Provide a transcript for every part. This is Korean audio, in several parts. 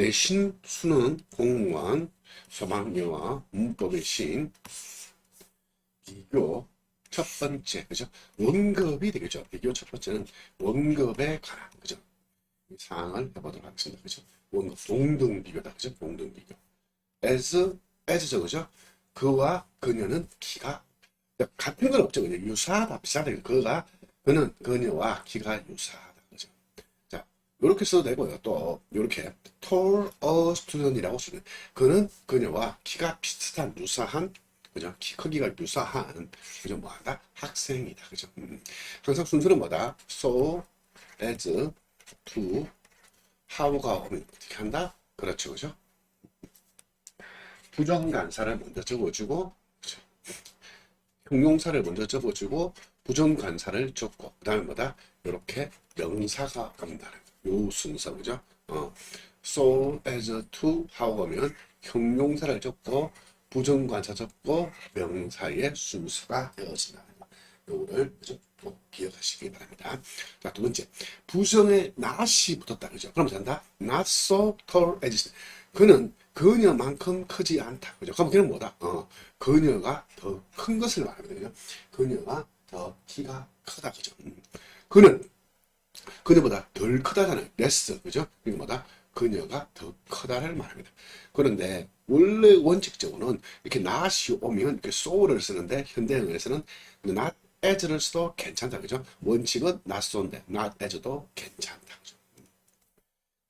내신 수능 공무원 소망여와 문법의 신 비교 첫 번째 그죠? 원급이 되겠죠. 비교 첫 번째는 원급에 관한 그죠? 이 사항을 해보도록 하겠습니다. 그죠? 원급 동등 비교다 그죠? 동등 비교. as as죠 그죠? 그와 그녀는 키가 같은 건 없죠. 그냥 유사하다 비슷하다. 그가 그는 그녀와 키가 유사하다 이렇게 써도 되고요 또 이렇게 tall a student이라고 쓰는 그는 그녀와 키가 비슷한 유사한 그죠? 키 크기가 유사한 그죠? 뭐하다? 학생이다. 그죠? 음. 항상 순서는 뭐다? so, as, to, how가 오면 어떻게 한다? 그렇죠. 그죠? 부정관사를 먼저 적어주고 그죠? 형용사를 먼저 적어주고 부정관사를 적고 그 다음에 뭐다? 이렇게 명사가 온다는 요 순서 그죠? 어. so, as, to, how 하면 형용사를 적고 부정관사 적고 명사의 순서가 되어진다는 거. 요거를 꼭 기억하시기 바랍니다. 자, 두 번째. 부정에 not이 붙었다. 그죠? 그럼 된다? not so tall as. 그는 그녀만큼 크지 않다. 그죠? 그럼 걔는 뭐다? 어, 그녀가 더 큰 것을 말합니다. 그죠? 그녀가 더 키가 크다. 그죠? 음. 그는 그녀보다 덜 크다잖아요. less. 그죠? 뭐다? 그녀가 더 크다를 말합니다. 그런데 원래 원칙적으로는 이렇게 not이 오면 이렇게 so를 쓰는데 현대형에서는 not as를 써도 괜찮다. 그죠? 원칙은 not so인데 not as도 괜찮다. 그죠?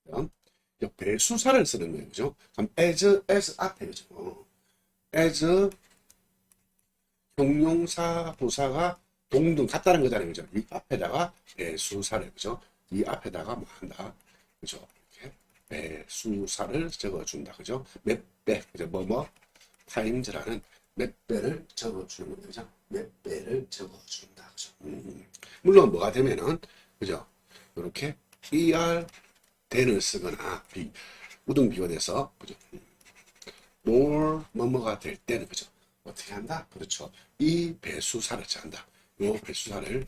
그럼 배수사를 쓰는 거예요. 그죠? 그럼 as, as 앞에 그죠? 어. as 형용사, 부사가 동등 같다는 거잖아요. 그죠? 이 앞에다가 배수사를 그죠? 이 앞에다가 뭐 한다. 그죠? 배수사를 적어준다. 그죠? 몇 배, 그죠? 뭐, 뭐, 타임즈라는 몇 배를 적어주는 거죠. 몇 배를 적어준다. 그죠? 음. 물론 뭐가 되면은, 그죠? 이렇게 er den을 쓰거나, 비, 우등 비원에서, 그죠? more 뭐뭐가 될 때는, 그죠? 어떻게 한다? 그렇죠. 이 배수사를 한다. 요 배수사를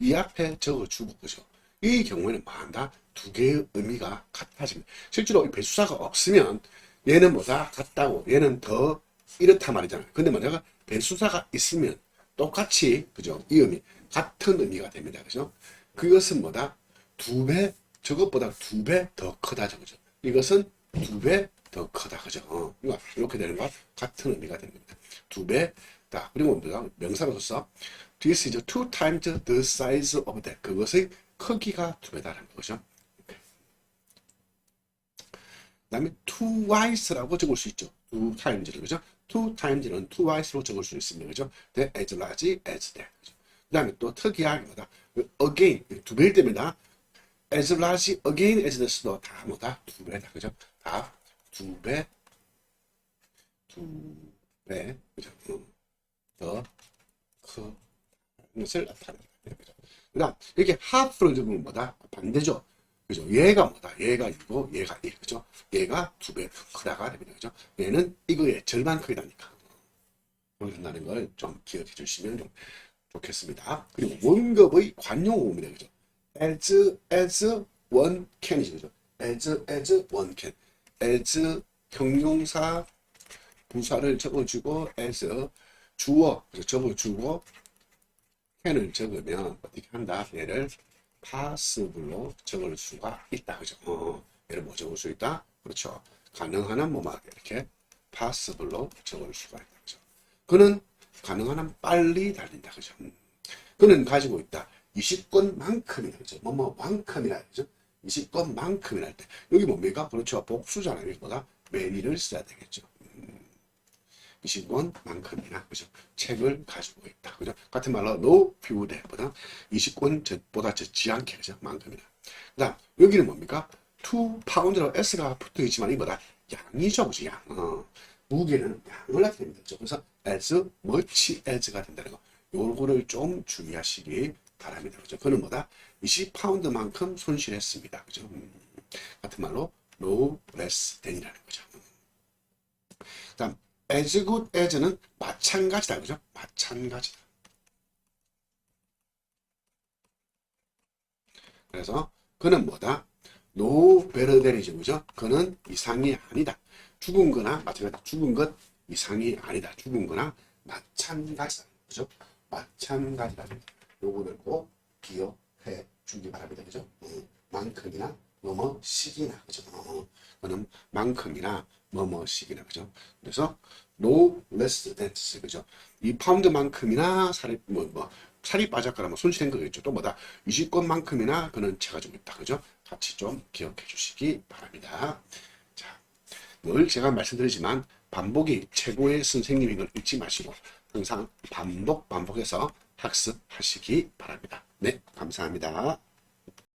이 앞에 적어주고, 그죠? 이 경우에는 뭐 한다? 두 개의 의미가 같아집니다. 실제로 이 배수사가 없으면 얘는 뭐다 같다고 얘는 더 이렇다 말이잖아요. 근데 만약 배수사가 있으면 똑같이 그죠? 이 의미 같은 의미가 됩니다. 그죠? 그것은 뭐다? 두 배 저것보다 두 배 더 크다죠. 그죠? 이것은 두 배 더 크다. 그죠? 어, 이렇게 되는 것 같은 의미가 됩니다. 두 배. 다 그리고 우리가 명사로서 this is two times the size of that. 그것의 크기가 두 배다라는 거죠. 그 다음에 twice라고 적을 수 있죠. two times를 그죠? two times는 twice로 적을 수 있습니다. 그죠? the as large as that. 그 다음에 또 특이하게 뭐다? again 두 배일 때입니다. as large again as that도 다 뭐다? 두 배다. 그죠? 다 두 배, 두 배, 그죠? 음, 더큰 것을 나타냅니다. 그죠? 그 다음 이렇게 half를 적으면 뭐다? 반대죠. 그죠? 얘가 뭐다? 얘가 이고 얘가 1. 그죠? 얘가 두 배 크다가 됩니다. 그죠? 얘는 이거의 절반 크기다니까. 그런다는 걸 좀 기억해 주시면 좀 좋겠습니다. 그리고 원급의 관용어입니다. 그죠? as, as one can이죠. 그죠? as, as one can. as 형용사 부사를 적어주고 as 주어 그죠? 적어주고 can을 적으면 어떻게 한다? 얘를 possible로 적을 수가 있다. 그죠? 어, 얘를 뭐 적을 수 있다? 그렇죠. 가능한 한 뭐 막 이렇게 possible로 적을 수가 있다. 그죠? 그는 가능한 한 빨리 달린다. 그죠? 음. 그는 가지고 있다. 20건만큼이다. 그죠? 뭐뭐만큼이라 그죠? 20건만큼이라 할 때. 여기 뭡니까? 그렇죠. 복수잖아요. 이거보다 many를 써야 되겠죠. 20권만큼이나 그죠? 책을 가지고 있다. 그죠? 같은 말로 no few bo다 20권보다 적지 않게 그죠? 만큼이나. 그다음 여기는 뭡니까? 2 파운드로 s가 붙어 있지만 이보다 양이죠, 그죠? 양. 어. 무게는 양을 나타냅니다. 그래서 as much as가 된다는 거. 요거를 좀 주의하시기 바랍니다. 그죠? 그는 뭐다? 20파운드만큼 손실했습니다. 그죠? 음. 같은 말로 no less than이라는 거죠. 다음 as good as는 마찬가지다. 그죠? 마찬가지다. 그래서 그는 뭐다? no better than이죠. 그죠? 그는 이상이 아니다. 죽은 거나 마찬가지 죽은 것 이상이 아니다. 죽은 거나 마찬가지다. 그죠? 마찬가지다. 요거를 꼭 기억해 주기 바랍니다. 그죠? 어, 만큼이나 뭐뭐씩이나 그죠? 어, 그는 만큼이나 뭐뭐씩이나 그죠? 그래서 no less than 그죠? 이 파운드만큼이나 살이 뭐뭐 살이 빠졌거나 뭐 손실된 거겠죠. 또 뭐다 20건만큼이나 그는 채가 좀 있다. 그죠? 같이 좀 기억해 주시기 바랍니다. 자, 늘 제가 말씀드리지만 반복이 최고의 선생님인 걸 잊지 마시고 항상 반복 반복해서 학습하시기 바랍니다. 네, 감사합니다.